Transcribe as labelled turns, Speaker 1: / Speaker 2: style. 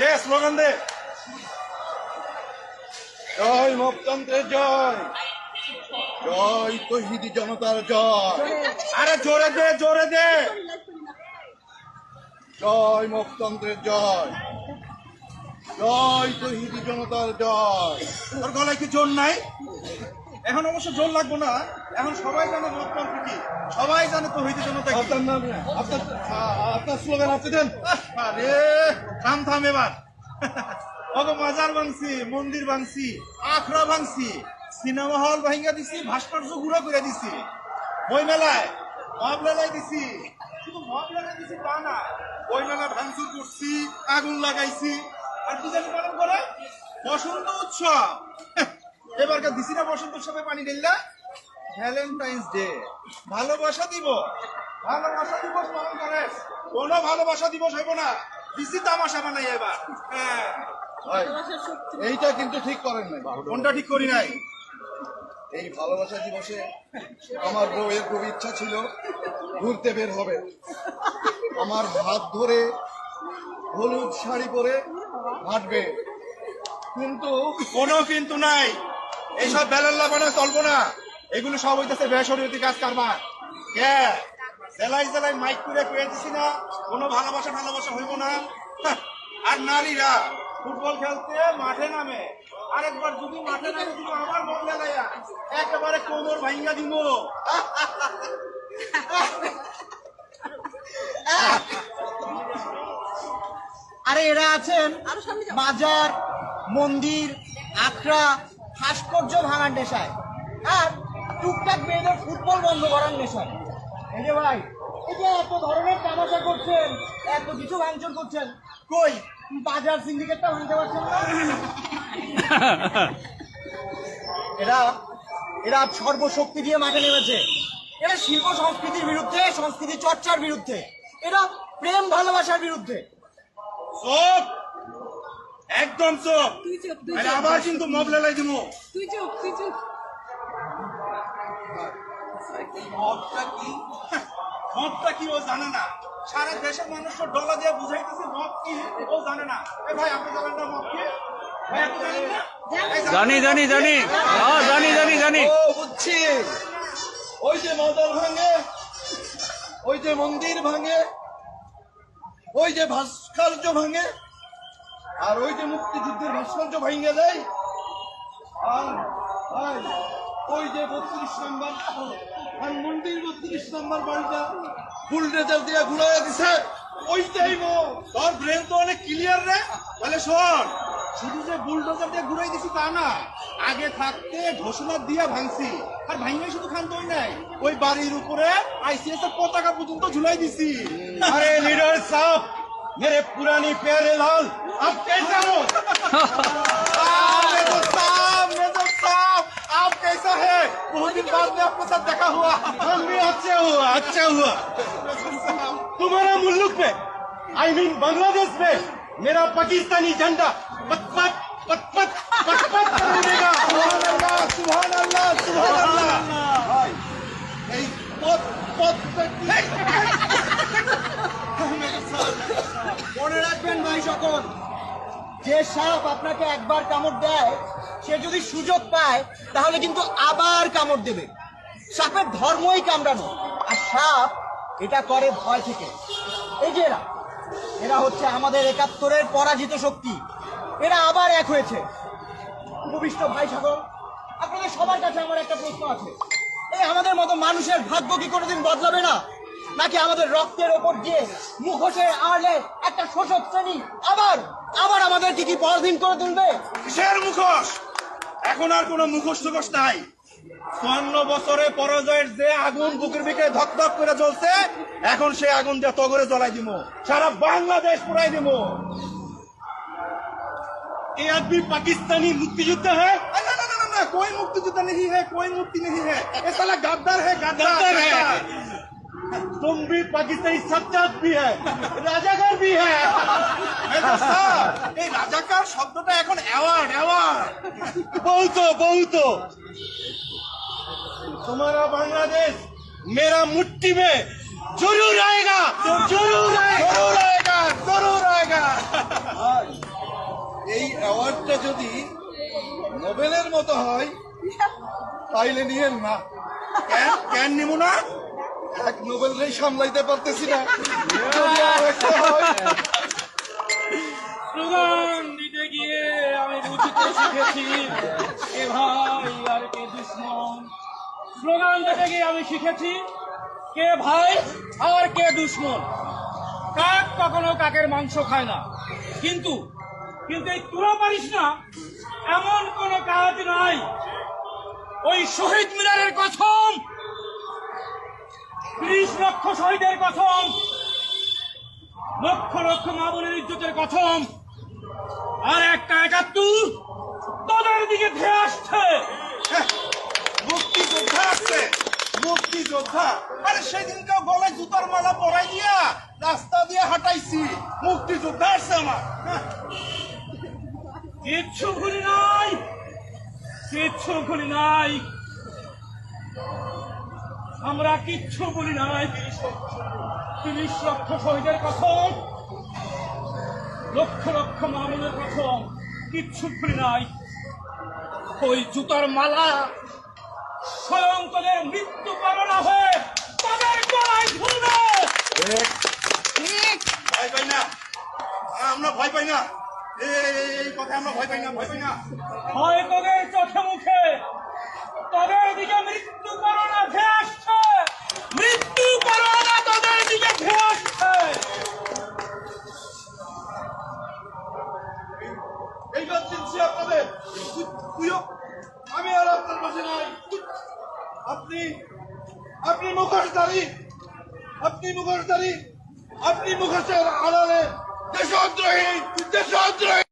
Speaker 1: দে slogan দে। জয় মুক্তন্ত্রের জয়। জয় তহিদি জনতার জয়। আরে জোরে দে জোরে দে। জয় মুক্তন্ত্রের জয়। জয় তহিদি জনতার জয়। তোর গলায় কি জোর নাই? এখন অবশ্য জোর লাগবে না। এখন সবাই জানে লোকতন্ত্র কি। সবাই জানে তহিদি জনতা কি? আপনার নাম আপনার আপনার স্লোগান আপনি দেন। আরে থাম থাম এবার। ওগো মাজার ভাঙছি মন্দির ভাঙছি আখড়া ভাঙছি সিনেমা হল ভাঙ্গা দিছি ভাস্কর্য গুঁড়ো করে দিছি। বই মেলায় মব মেলায় দিছি। শুধু মব মেলায় দিছি তা না বই মেলা ভাঙচুর করছি আগুন লাগাইছি। আর কি জানি পালন করে? বসন্ত উৎসব। এবারকার দিছি না বসন্ত উৎসবে পানি ঢেললা। Valentine's day. ভালোবাসা দিব ভালোবাসা দিবস পালন করে। কোনো ভালোবাসা দিবস হইব না। দিছি তামাশা বানাই এবার। হ্যাঁ।
Speaker 2: এইটা কিন্তু ঠিক করেন নাই।
Speaker 1: কোনটা ঠিক করি নাই?
Speaker 2: এই ভালোবাসা দিবসে আমার বউয়ের খুব ইচ্ছা ছিল ঘুরতে বের হবে। আমার হাত ধরে হলুদ শাড়ি পরে হাঁটবে। কিন্তু
Speaker 1: কোনো কিন্তু নাই। এইসব বেলাল্লা বানা চলবো না। এগুলো সব হইতেছে বেসরীতি কাজ কারবার। কে? জেলায় জেলায় মাইক করে পেয়ে দিছি না কোনো ভালোবাসা ভালোবাসা হইব না। আর নারীরা ফুটবল খেলতে মাঠে নামে। আরেকবার যদি মাঠে নামে দিব আমার মন লাগাইয়া একেবারে কোমর ভাঙ্গা দিব
Speaker 3: আরে এরা আছেন বাজার মন্দির আখড়া ভাস্কর্য ভাঙার নেশায়। আর টুকটাক মেয়েদের ফুটবল বন্ধ করার নেশায় এই যে ভাই এই যে এত ধরনের তামাশা করছেন এত কিছু ভাঙচুর করছেন কই? বাজার সিন্ডিকেটটা ভাঙতে পারছেন না? এরা এরা সর্বশক্তি দিয়ে মাঠে নেমেছে। এরা শিল্প সংস্কৃতির বিরুদ্ধে সংস্কৃতি চর্চার বিরুদ্ধে এরা প্রেম ভালোবাসার বিরুদ্ধে।
Speaker 1: চোপ একদম চোপ
Speaker 4: তুই চুপ তুই
Speaker 1: আরে
Speaker 4: চুপ
Speaker 1: আবার কিন্তু মব লেলাই দিব।
Speaker 4: তুই চুপ তুই চুপ
Speaker 1: মদটা কি? মদটা কি ও জানে না। সারা দেশের মানুষ ডলা দিয়ে বুঝাইতেছে মদ কি ও জানে না। এ ভাই আপনি জানেন না মদ কি? ভাই আপনি জানেন না?
Speaker 5: জানি। জানি জানি হ্যাঁ জানি জানি জানি।
Speaker 2: বুঝছি। ওই যে মাজার ভাঙে ওই যে মন্দির ভাঙে ওই যে ভাস্কর্য ভাঙে আর ওই যে মুক্তিযুদ্ধের ভাস্কর্য ভাঙে দেয়। আর ওই যে বত্রিশ নম্বর ধানমন্ডির বত্রিশ নম্বর বাড়িটা বুলডেজার দিয়ে ঘুরা দিছে। ওইটাই মো।
Speaker 1: তোর ব্রেন তো অনেক ক্লিয়ার রে। তাহলে শোন, শুধু যে বুলডোজার দিয়ে ঘুরাই দিছি তা না, আগে থাকতে ঘোষণা দিয়া ভাঙছি। আর ভাঙিয়ে শুধু খান নাই, ওই বাড়ির উপরে আইসিএস এর পতাকা পর্যন্ত ঝুলাই দিছি। আরে লিডার সাহ মেরে পুরানি প্যারে লাল। আপ কেসে बाद में आपके साथ देखा हुआ हम भी अच्छा हुआ अच्छा हुआ तुम्हारा मुल्क में आई मीन बांग्लादेश में मेरा पाकिस्तानी झंडा पत पत पत पत पत पत कर उड़ेगा सुभान अल्लाह सुभान अल्लाह सुभान अल्लाह
Speaker 2: এই পথ পথ
Speaker 3: মনে রাখবেন ভাই সকল যে সাপ আপনাকে একবার কামড় দেয়, সে যদি সুযোগ পায়, তাহলে কিন্তু আবার কামড় দেবে। সাপের ধর্মই কামড়ানো। আর সাপ এটা করে ভয় থেকে। এই যে এরা এরা হচ্ছে আমাদের একাত্তরের পরাজিত শক্তি। এরা আবার এক হয়েছে। উপবিষ্ট ভাই সকল আপনাদের সবার কাছে আমার একটা প্রশ্ন আছে। এই আমাদের মতো মানুষের ভাগ্য কি কোনোদিন বদলাবে না? নাকি আমাদের রক্তের ওপর দিয়ে মুখোশের আড়লে একটা শোষক শ্রেণী আবার আবার আমাদের কি কি পরদিন করে তুলবে
Speaker 1: কিসের মুখোশ এখন আর কোনো মুখোশ টুখোশ নাই চুয়ান্ন বছরে পরাজয়ের যে আগুন বুকের দিকে ধকধক করে জ্বলছে এখন সে আগুন দিয়ে তগরে জ্বলাই দিব সারা বাংলাদেশ পুরাই দিব ये आदमी पाकिस्तानी मुक्तियुद्ध है ना ना ना ना ना कोई मुक्तियुद्ध नहीं है कोई मुक्ति नहीं है ये साला गद्दार है गद्दार है तुम भी पाकिस्तानी सज्जाद भी है राजाकार भी है এই রাজাকার শব্দটা এখন অ্যাওয়ার্ড অ্যাওয়ার্ড বহুত বহুত तुम्हारा बांग्लादेश मेरा मुट्ठी में जरूर आएगा जरूर आएगा जरूर आएगा जरूर आएगा
Speaker 2: যদি নোবেলের মতো হয় তাইলে নিয়েন না
Speaker 1: কেন কেন নিব না
Speaker 2: এক নোবেলটাই সামলাইতে পারতেছি না।
Speaker 4: স্লোগান দিতে গিয়ে আমি বুঝতে শিখেছি কে ভাই আর কে দুশ্মন। স্লোগান দিতে গিয়ে আমি শিখেছি কে ভাই আর কে দুশ্মন। কাক কখনো কাকের মাংস খায় না। কিন্তু কিন্তু এই তোরা পারিস না, এমন কোন কাজ নাই। ওই শহীদ মিনারের কথম ত্রিশ লক্ষ শহীদের কথম লক্ষ লক্ষ মা বোনের ইজ্জতের কথম আর একটা একাত্তর তোদের দিকে ধেয়ে আসছে।
Speaker 1: হ্যাঁ, মুক্তিযোদ্ধা আছে মুক্তিযোদ্ধা। আরে সেদিনকে গলায় জুতার মালা পরাই দিয়া রাস্তা দিয়ে হাঁটাইছি। মুক্তিযোদ্ধা আছে আমার।
Speaker 4: কিচ্ছু ভুলি নাই কিচ্ছু ভুলি নাই। আমরা কিচ্ছু বলি নাই। তিরিশ লক্ষ শহীদের কথম লক্ষ লক্ষ মামুনের কথম কিচ্ছু বলি নাই। ওই জুতার মালা স্বয়ং তোদের মৃত্যু পালনা হয়ে তাদের গলায় ঝুলবে।
Speaker 1: ভয় পাই না। আমরা ভয় পাই না। এই এই কথা আমরা ভয় পাই না ভয় পাই না।
Speaker 4: ভয় তোদের চোখে মুখে।
Speaker 2: আপনি মুখোশধারী আপনি মুখোশধারী আপনি মুখোশের আড়ালে দেশদ্রোহী দেশদ্রোহী।